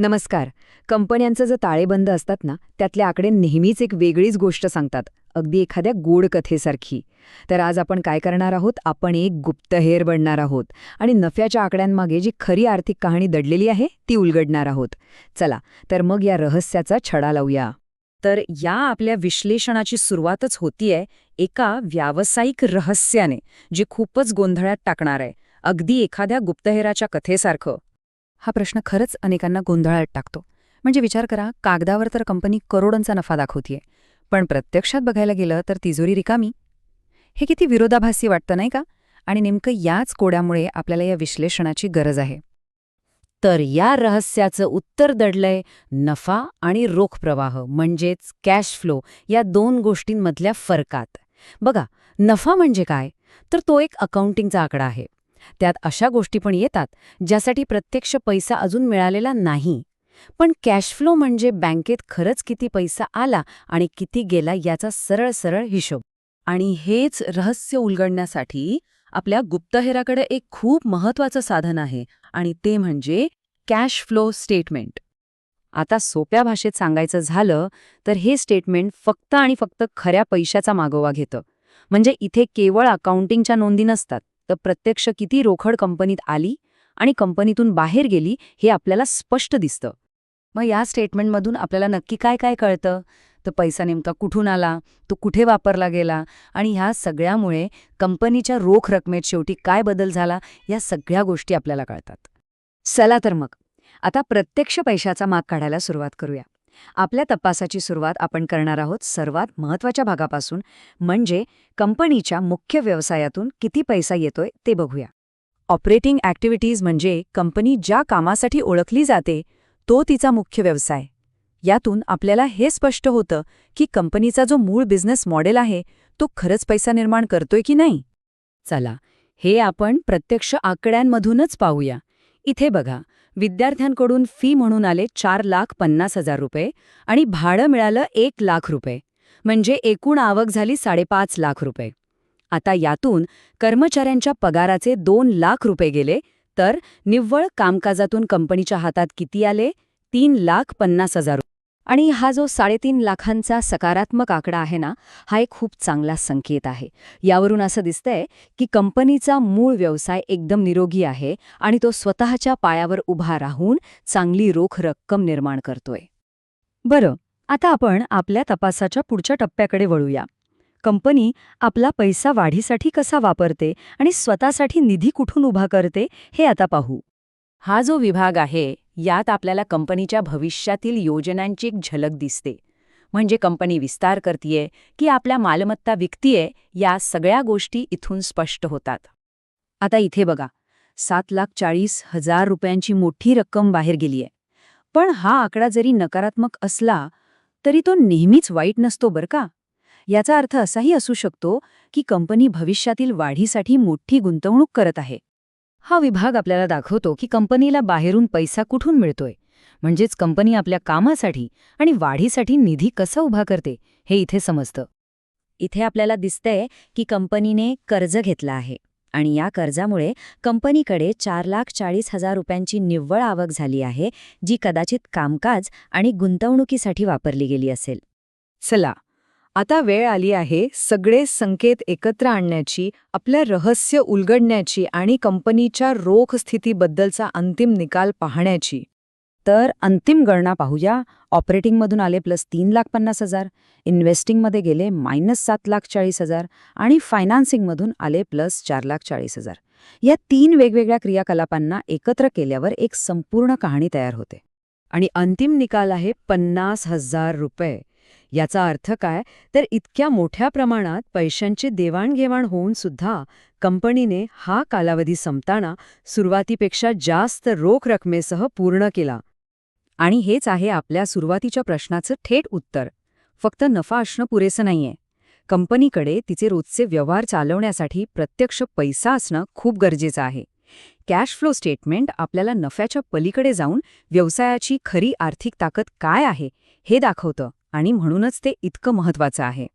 नमस्कार. कंपन्यांचं जे ताळेबंद असतात ना त्यातले आकडे नेहमीच एक वेगळीच गोष्ट सांगतात. अगदी एखाद्या गोड कथेसारखी. तर आज आपण काय करणार आहोत? आपण एक गुप्तहेर बनणार आहोत. आणि नफ्याच्या आकड्यांमागे जी खरी आर्थिक कहाणी दडलेली आहे ती उलगडणार आहोत. चला तर मग या रहस्याचा छडा लावूया. तर या आपल्या विश्लेषणाची सुरुवातच होतीये एका व्यावसायिक रहस्याने जे खूपच गोंधळात टाकणार आहे. अगदी एखाद्या गुप्तहेराच्या कथेसारखं. हा प्रश्न खरंच अनेकांना गोंधळात टाकतो. म्हणजे विचार करा कागदावर तर कंपनी करोडांचा नफा दाखवतीये. पण प्रत्यक्षात बघायला गेलं तर तिजोरी रिकामी. हे किती विरोधाभासी वाटतं नाही का? आणि नेमकं याच कोड्यामुळे आपल्याला या विश्लेषणाची गरज आहे. तर या रहस्याचं उत्तर दडलंय नफा आणि रोख प्रवाह म्हणजेच कॅश फ्लो या दोन गोष्टींमधल्या फरकात. बघा नफा म्हणजे काय? तर तो एक अकाउंटिंगचा आकडा आहे. त्यात अशा गोष्टी पण येतात ज्यासाठी प्रत्यक्ष पैसा अजून मिळालेला नाही. पण कॅश फ्लो म्हणजे बँकेत खरंच किती पैसा आला आणि किती गेला याचा सरळ सरळ हिशोब. आणि हेच रहस्य उलगडण्यासाठी आपल्या गुप्तहेराकडे एक खूप महत्वाचं साधन आहे आणि ते म्हणजे कॅश फ्लो स्टेटमेंट. आता सोप्या भाषेत सांगायचं झालं तर हे स्टेटमेंट फक्त आणि फक्त खऱ्या पैशाचा मागोवा घेतं. म्हणजे इथे केवळ अकाउंटिंगच्या नोंदी नसतात. तर प्रत्यक्ष किती रोखड कंपनीत आली आणि कंपनीतून बाहेर गेली हे आपल्याला स्पष्ट दिसतं. मग या स्टेटमेंटमधून आपल्याला नक्की काय काय कळतं? तर पैसा नेमका कुठून आला? तो कुठे वापरला गेला? आणि ह्या सगळ्यामुळे कंपनीच्या रोख रकमेत शेवटी काय बदल झाला? या सगळ्या गोष्टी आपल्याला कळतात. चला तर मग. आता प्रत्यक्ष पैशाचा माग काढायला सुरुवात करूया. आपल्या तपासाची सुरुवात आपण करणार आहोत सर्वात महत्त्वाच्या भागापासून म्हणजे कंपनीच्या मुख्य व्यवसायातून किती पैसा येतोय ते बघूया. ऑपरेटिंग ॲक्टिव्हिटीज म्हणजे कंपनी ज्या कामासाठी ओळखली जाते तो तिचा मुख्य व्यवसाय. यातून आपल्याला हे स्पष्ट होतं की कंपनीचा जो मूळ बिझनेस मॉडेल आहे तो खरंच पैसा निर्माण करतोय की नाही? चला हे आपण प्रत्यक्ष आकड्यांमधूनच पाहूया. इथे बघा विद्यार्थ्यांकडून फी म्हणून आले चार लाख पन्नास हजार रुपये आणि भाडं मिळालं एक लाख रुपये. म्हणजे एकूण आवक झाली साडेपाच लाख रुपये. आता यातून कर्मचाऱ्यांच्या पगाराचे दोन लाख रुपये गेले तर निव्वळ कामकाजातून कंपनीच्या हातात किती आले? तीन लाख पन्नास हजार आणि हा जो साडेतीन लाखांचा सकारात्मक आकडा आहे ना हा एक खूप चांगला संकेत आहे. यावरून असं दिसतंय की कंपनीचा मूळ व्यवसाय एकदम निरोगी आहे आणि तो स्वतःच्या पायावर उभा राहून चांगली रोख रक्कम निर्माण करतोय. बरं आता आपण आपल्या तपासाच्या पुढच्या टप्प्याकडे वळूया. कंपनी आपला पैसा वाढीसाठी कसा वापरते आणि स्वतःसाठी निधी कुठून उभा करते हे आता पाहू. हा जो विभाग आहे यात आपल्याला कंपनीच्या भविष्यातील योजनांची एक झलक दिसते. म्हणजे कंपनी विस्तार करतीये की आपल्या मालमत्ता विकतीये या सगळ्या गोष्टी इथून स्पष्ट होतात. आता इथे बघा सात लाख चाळीस हजार रुपयांची मोठी रक्कम बाहेर गेलीये. पण हा आकडा जरी नकारात्मक असला तरी तो नेहमीच वाईट नसतो बरं का? याचा अर्थ असाही असू शकतो की कंपनी भविष्यातील वाढीसाठी मोठी गुंतवणूक करत आहे. हा विभाग आपल्याला दाखवतो की कंपनीला बाहेरून पैसा कुठून मिळतोय. म्हणजेच कंपनी आपल्या कामासाठी आणि वाढीसाठी निधी कसा उभा करते हे इथे समजतं. इथे आपल्याला दिसतंय की कंपनीने कर्ज घेतलं आहे आणि या कर्जामुळे कंपनीकडे चार लाख चाळीस हजार रुपयांची निव्वळ आवक झाली आहे जी कदाचित कामकाज आणि गुंतवणुकीसाठी वापरली गेली असेल. चला आता वेळ आली आहे सगळे संकेत एकत्र आणण्याची आपल्या रहस्य उलगडण्याची आणि कंपनीच्या रोख स्थितीबद्दलचा अंतिम निकाल पाहण्याची. तर अंतिम गणना पाहूया. ऑपरेटिंगमधून आले प्लस तीन लाख पन्नास हजार इन्व्हेस्टिंगमध्ये गेले मायनस सात लाख चाळीस हजार आणि फायनान्सिंगमधून आले प्लस चार लाख चाळीस हजार. या तीन वेगवेगळ्या क्रियाकलापांना एकत्र केल्यावर एक संपूर्ण कहाणी तयार होते. आणि अंतिम निकाल आहे पन्नास हजार रुपये. याचा अर्थ काय? तर इतक्या मोठ्या प्रमाणात पैशांची देवाणघेवाण होऊन सुद्धा कंपनीने हा कालावधी संपताना सुरुवातीपेक्षा जास्त रोख रकमेसह पूर्ण केला. आणि हेच आहे आपल्या सुरुवातीच्या प्रश्नाचं थेट उत्तर. फक्त नफा असणं पुरेसं नाहीये. कंपनीकडे तिचे रोजचे व्यवहार चालवण्यासाठी प्रत्यक्ष पैसा असणं खूप गरजेचं आहे. कॅश फ्लो स्टेटमेंट आपल्याला नफ्याच्या पलीकडे जाऊन व्यवसायाची खरी आर्थिक ताकद काय आहे हे दाखवतं. आणि म्हणूनच ते इतकं महत्वाचं आहे.